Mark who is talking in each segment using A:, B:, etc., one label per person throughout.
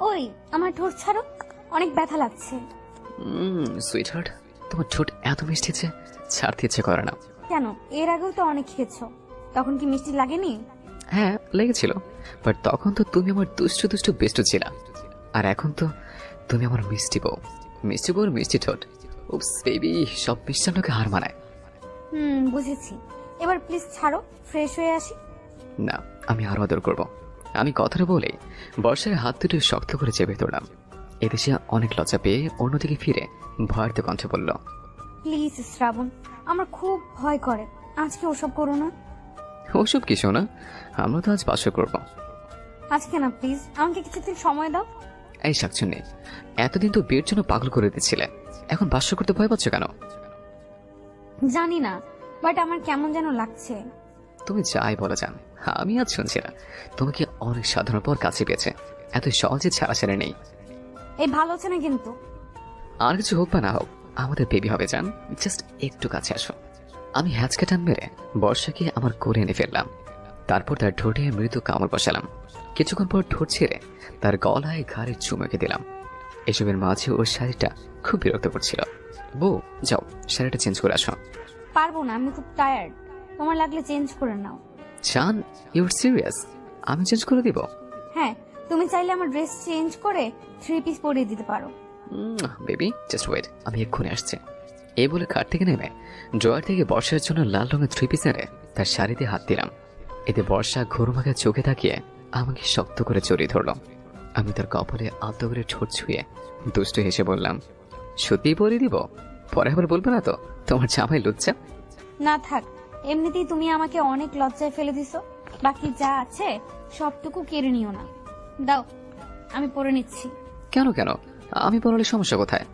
A: ওই আমার ঠোঁট ছাড়ো। অনেক ব্যথা লাগছে।
B: সুইট হার্ট তোমার ঠোঁট এত মিষ্টি যে ছাড়তে ইচ্ছে করে না।
A: কেন? এর আগেও তো অনেক খেয়েছো। তখন কি মিষ্টি লাগেনি?
B: হ্যাঁ লেগেছিল। বাট তখন তো তুমি আমার দুষ্টু দুষ্টু বেস্ট ছিলা। আর এখন তো তুমি আমার মিষ্টি বউ। মিষ্টি বউর মিষ্টি ঠোঁট। উপস বেবি সব মিষ্টান্নকে হার মানায়।
A: হুম বুঝেছি। এবার প্লিজ ছাড়ো ফ্রেশ হয়ে আসি।
B: না আমি আরও আদর করব। আমি কথাটা বলে বর্ষার হাত দুটো শক্ত করে চেপে ধরলাম। এদেশে অনেক লজ্জা পেয়ে অন্যদিকে ফিরে ভয়ার্থ কণ্ঠে বলল
A: প্লিজ শ্রাবণ আমার খুব ভয় করে। আজকে ওসব করো না।
B: ওসব কিছু না আমরা তো আজ বাসর করব।
A: আজকে না প্লিজ আমাকে কিছুদিন সময় দাও।
B: এই শাকচুন্নি এতদিন তো বিয়ের জন্য পাগল করে দিচ্ছিলে এখন বাসর করতে ভয় পাচ্ছ কেন?
A: জানি না বাট আমার কেমন যেন লাগছে।
B: তুমি যাই বলে যান আমি আজ শুনছি না। তোমাকে অনেক সাধারণ পর কাছে পেয়েছে। এত সহজে ছাড়া ছেড়ে নেই।
A: এই ভালো হচ্ছে না কিন্তু?
B: আর কিছু হোক বা না হোক আমাদের বেবি হবে যান জাস্ট একটু কাছে আসো। আমি হ্যাচকা টান মেরে বর্ষাকে আমার কোলে এনে ফেললাম। তারপর তার ঠোঁটে মৃদু কামড় বসালাম। কিছুক্ষণ পর ঠোঁট ছেড়ে তার গলায় ঘাড়ে চুমুকে দিলাম। এসবের মাঝে ওর শাড়িটা খুব বিরক্ত করছিল। বউ যাও শাড়িটা চেঞ্জ করে আসো।
A: পারব না আমি খুব টায়ার্ড তোমার লাগলে চেঞ্জ করে নাও।
B: চান ইউর সিরিয়াস আমি চেঞ্জ করে দিব?
A: হ্যাঁ তুমি চাইলে আমার ড্রেস চেঞ্জ করে থ্রি পিস পরিয়ে দিতে পারো।
B: বেবি জাস্ট ওয়েট আমি এক্ষুনি আসছি। এই বলে খাট থেকে নেমে ড্রয়ার থেকে বর্ষার জন্য লাল রঙের থ্রি পিস এনে তার শাড়িতে হাত দিলাম। এতে বর্ষা ঘোরমাখা চোখে তাকিয়ে আমাকে শক্ত করে জড়িয়ে ধরল। আমি তার কপালে আলতো করে ঠোঁট ছুঁয়ে দুষ্ট হেসে বললাম সত্যিই পরিয়ে দিব? পরে আবার বলবে না তো? তোমার জামাই লুচ্চা?
A: না থাক এমনিতেই তুমি আমাকে অনেক লজ্জায় ফেলে দিছো। বাকি যা আছে সবটুকু কেড়ে নিও না। দাও আমি পরে নিচ্ছি।
B: কেন কেন? আমি পড়ালে সমস্যা কোথায়?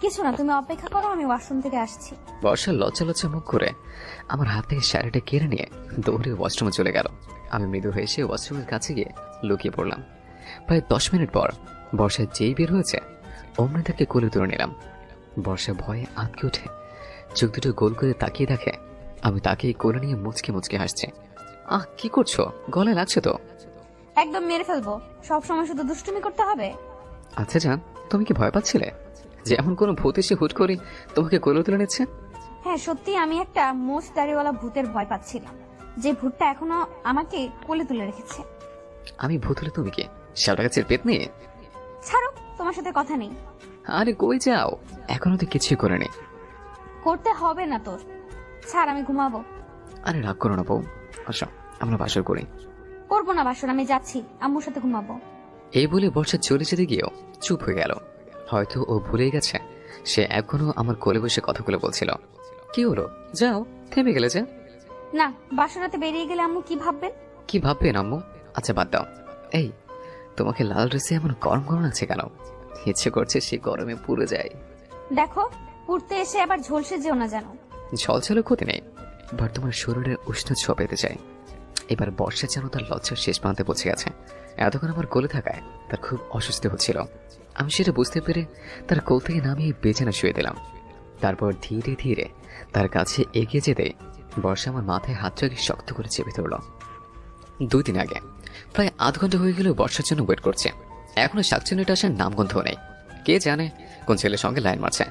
A: কিছু না তুমি অপেক্ষা করো আমি ওয়াশরুম থেকে আসছি।
B: বর্ষা লজ্জা লজ্জা মুখ করে আমার হাত থেকে শাড়িটা কেড়ে নিয়ে দৌড়ে ওয়াশরুমে চলে গেল। আমি মৃদু হয়ে এসে ওয়াশরুমের কাছে গিয়ে লুকিয়ে পড়লাম। প্রায় দশ মিনিট পর বর্ষা যেই বের হয়েছে অমনি তাকে কোলে তুলে নিলাম। বর্ষা ভয়ে আটকে উঠে চোখ দুটো গোল করে তাকিয়ে দেখে আমি তাকেই কোলে নিয়ে মুচকে মুচকে হাসছে। আহ কি করছ? গলায় লাগছে তো?
A: একদম মেরে ফেলব। সব সময় শুধু দুষ্টুমি করতে হবে।
B: আচ্ছা জান তুমি কি ভয় পাচ্ছিলে? যে এমন কোনো ভূত এসে হুট করে তোমাকে কোলে তুলে নিচ্ছে?
A: হ্যাঁ সত্যি আমি একটা মোষ দাড়িওয়ালা ভূতের ভয় পাচ্ছিলাম। যে ভূতটা এখনও আমাকে কোলে তুলে রেখেছে।
B: আমি ভূত হলে তুমি কি শালটা গাছের পেট নিয়ে?
A: ছাড়ো তোমার সাথে কথা নেই।
B: আরে কই যাও? এখনও তো কিছুই করেনি।
A: করতে হবে না তোর। ছাড় আমি ঘুমাবো।
B: আরে রাগ করো না বউ। আসো আমরা বাসর করি।
A: করব না বাসন আমি যাচ্ছি। আম্মুর সাথে ঘুমাবো।
B: এই বলে বর্ষা চলে যেতে গিয়েও চুপ হয়ে গেল। হয়তো ও ভুলেই গেছে। সে এখনও আমার কোলে বসে কথাগুলো বলছিল। কি হলো? যাও থেমে গেলে যে।
A: না বাসরাতে বেরিয়ে গেলে আম্মু কি ভাববেন?
B: কি ভাববেন আম্মু? আচ্ছা বাদ দাও। এই তোমাকে লাল ড্রেসে এমন গরম গরম আছে কেন? ইচ্ছে করছে সে গরমে পুড়ে যায়।
A: দেখো উঠতে এসে আবার ঝলসে যেও না জানো
B: ঝলঝলে ক্ষতি নেই। বাট তোমার শরীরের উষ্ণ ছোঁয়া পেতে চাই। এবার বর্ষা যেন তার লজ্জার শেষ প্রান্তে পৌঁছে গেছে। এতক্ষণ আমার কোলে থাকায় তার খুব অস্বস্তি হচ্ছিল। আমি সেটা বুঝতে পেরে তার কোল থেকে নামিয়ে বেছানা শুয়ে দিলাম। তারপর ধীরে ধীরে তার কাছে এগিয়ে যেতে বর্ষা আমার মাথায় হাত রেখে শক্ত করে চেপে ধরল। দুই দিন আগে, প্রায় আধ ঘণ্টা হয়ে গেলেও বর্ষার জন্য ওয়েট করছে। এখনও শাকচুনিটা আসার নামগন্ধও নেই। কে জানে কোন ছেলের সঙ্গে লাইন মারছে।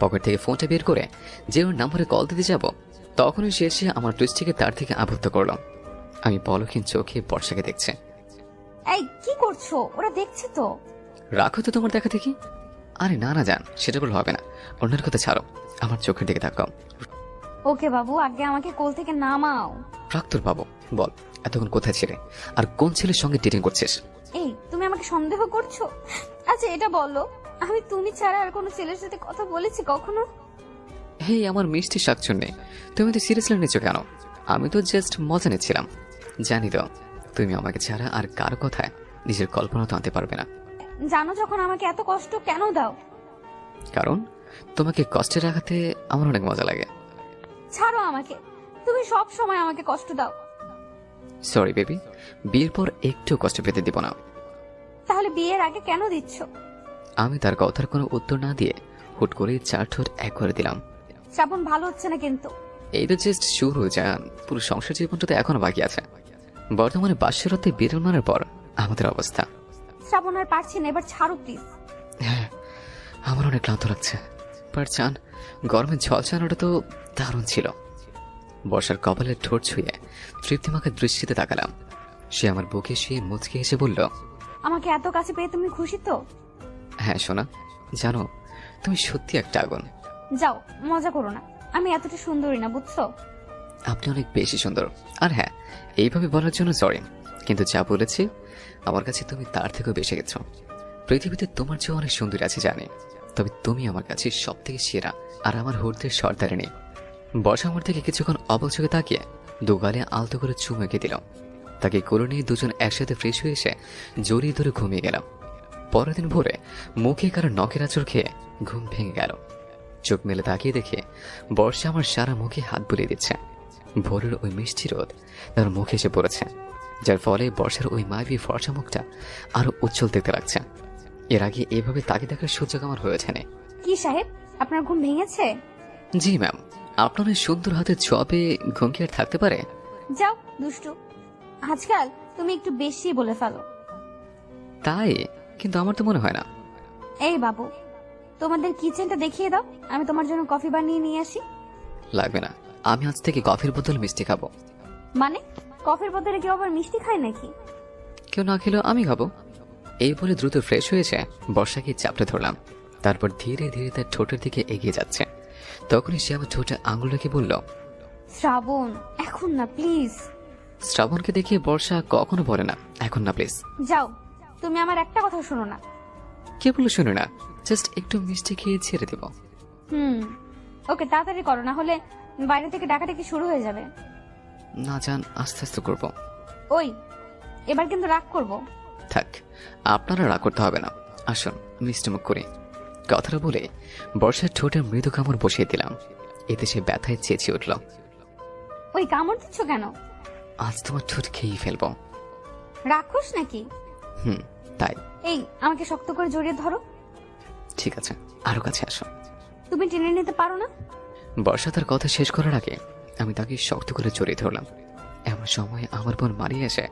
B: পকেট থেকে ফোনটা বের করে যে ওর নাম্বারে কল দিতে যাব। তখনই সে এসে আমার টুইস্টিকে তার থেকে আবদ্ধ করল। আমি পলকহীন চোখে বর্ষাকে দেখছে।
A: এই কি করছ? ওরা দেখছে তো।
B: রাখো তো তোমার দেখা দেখি? আরে না না যান সেটা বলে হবে না। অন্যের কথা ছাড়ো। আমার চোখের দিকে তাকাও।
A: ওকে বাবু আগে আমাকে কোল থেকে নামাও।
B: রাক্তর বাবু বল এতক্ষণ কোথায় ছিলে? আর কোন ছেলের সঙ্গে ডেটিং করছিস?
A: এই তুমি আমাকে সন্দেহ করছ? আচ্ছা এটা বলো। আমি তুমি ছাড়া আর কোনো ছেলের সাথে কথা বলেছি কখনো?
B: হেই আমার মিষ্টি শাকচুন্নি তুমি তো সিরিয়াসলি নিচ্ছ কেন? আমি তো জাস্ট মজা নিচ্ছিলাম। জানি তো তুমি আমাকে ছাড়া আর কার কথায় নিজের কল্পনা তো আনতে পারবে না।
A: জানো যখন আমাকে এত কষ্ট কেন দাও?
B: কারণ তোমাকে কষ্টে রাখাতে আমার অনেক মজা লাগে।
A: ছাড়ো আমাকে তুমি সব সময় আমাকে কষ্ট দাও।
B: সরি বেবি বিয়ের পর একটু কষ্ট পেতে দিব না।
A: তাহলে বিয়ের আগে কেন দিচ্ছ?
B: আমি তার কথার কোনো উত্তর না দিয়ে হুট করে চার ঠোঁট এক করে দিলাম।
A: শ্রাবণ ভালো হচ্ছে না কিন্তু।
B: এই তো জাস্ট শুরু যান পুরো সংসার জীবনটা তো এখনও বাকি আছে। বর্তমানে বাস্যরতে বিরল মারার পর আমাদের অবস্থা।
A: শ্রাবণ আর পারছি না এবার ছাড়ো প্লিজ
B: হ্যাঁ আমার অনেক ক্লান্ত লাগছে। পার চান গরমের ঝলসানোটা তো দারুণ ছিল। বর্ষার কপালের ঠোঁট ছুঁয়ে তৃপ্তিমাকে দৃষ্টিতে তাকালাম। সে আমার বুকে শুয়ে মুচকে এসে বলল
A: আমাকে এত কাছে পেয়ে তুমি খুশি তো?
B: হ্যাঁ সোনা জানো তুমি সত্যি একটা আগুন।
A: যাও মজা করো না। আমি এতটা সুন্দরী না বুঝছ?
B: আপনি অনেক বেশি সুন্দর। আর হ্যাঁ এইভাবে বলার জন্য সরি কিন্তু যা বলেছি আমার কাছে তুমি তার থেকেও বেশি গেছো। পৃথিবীতে তোমার চেয়ে অনেক সুন্দরী আছে জানি। তবে তুমি আমার কাছে সব থেকে সেরা আর আমার হর্দের সর্দারে নেই বসা আমার থেকে কিছুক্ষণ অবচকে তাকিয়ে দুগালে আলতো করে চুম এঁকে দিল। তাকে করে নিয়ে দুজন একসাথে ফ্রেশ হয়ে এসে জড়িয়ে ধরে ঘুমিয়ে গেলাম। পরের দিন ভোরে মুখে কারও নখের আচর খেয়ে ঘুম ভেঙে গেল। চোখ মেলে তাকিয়ে দেখে বর্ষা আমার সারা মুখে হাত বুলিয়ে দিচ্ছে। ভোরের ওই মিষ্টি রোদ তার মুখে এসে পড়েছে যার ফলে বর্ষার ওই মায়াবী ফর্সা মুখটা আরও উজ্জ্বল দেখতে লাগছে। এর আগে এভাবে তাকে দেখার সুযোগ আমার হয়েছে না।
A: কি সাহেব আপনার ঘুম ভেঙেছে?
B: জি ম্যাম। আপনার ওই সুন্দর হাতে চপে ঘুম কি আর থাকতে পারে?
A: যাও দুষ্টু। আজকাল তুমি একটু বেশি বলে ফেলো।
B: তাই? কিন্তু আমার তো মনে হয় না।
A: এই বাবু তোমাদের কিচেনটা দেখিয়ে দাও। আমি তোমার জন্য কফি বানিয়ে নিয়ে আসি।
B: লাগবে না। আমি আজ থেকে কফির বোতল মিষ্টি খাব।
A: মানে? কফির বোতলে কেউ আবার মিষ্টি খায় নাকি?
B: কেউ না খেলেও আমি খাব। এই বলে দ্রুত ফ্রেশ হয়েছে বর্ষাকে চাপড়ে ধরলাম। তারপর ধীরে ধীরে তার ঠোঁটের দিকে এগিয়ে যাচ্ছে। তখনই সে আমার ঠোঁটে আঙুল রেখে বলল
A: শ্রাবণ এখন না প্লিজ।
B: শ্রাবণকে দেখিয়ে বর্ষা কখনো বলে না এখন না প্লিজ।
A: যাও তুমি আমার একটা কথা শোনো না।
B: কে বলে শুনে না জাস্ট একটু মিষ্টি খেয়ে ছেড়ে দেব।
A: হুম ওকে তাড়াতাড়ি করো না হলে বাইরে থেকে ডাকাডাকি শুরু হয়ে যাবে।
B: না জান আস্তে আস্তে করব।
A: ওই এবার কিন্তু রাগ করব।
B: থাক আপনারা রাগ করতে হবে না। আসুন মিষ্টি মুখ করি। কথাটা বলে বর্ষার ঠোঁটে মৃদু কামড় বসিয়ে দিলাম। এতে সে ব্যথায় চেঁচিয়ে উঠল।
A: ওই কামড় দিচ্ছ কেন?
B: আজ তোমার ঠোঁট খেয়েই ফেলব।
A: রাক্ষস নাকি?
B: হুম তাই।
A: এই আমাকে শক্ত করে জড়িয়ে ধরো।
B: ঠিক আছে আরও কাছে আসো।
A: তুমি টেনে নিতে পারো না?
B: বর্ষা তার কথা শেষ করার আগে আমি তাকে শক্ত করে জড়িয়ে ধরলাম। এমন সময় আমার বোন মারিয়ে এসে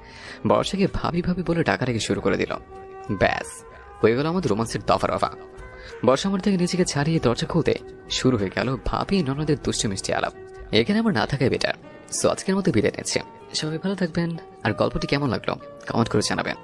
B: বর্ষাকে ভাবি ভাবি বলে ডাকা রেখে শুরু করে দিল। ব্যাস হয়ে গেল আমাদের রোমান্সের দফা রফা বর্ষা আমার থেকে নিজেকে ছাড়িয়ে দরজা খুলতে শুরু হয়ে গেল ভাবি ননদের দুষ্টু মিষ্টি আলাপ। এখানে আমার না থাকাই বেটার সো আজকের মতো বিদায় নিচ্ছে। সবাই ভালো থাকবেন আর গল্পটি কেমন লাগল কমেন্ট করে জানাবেন।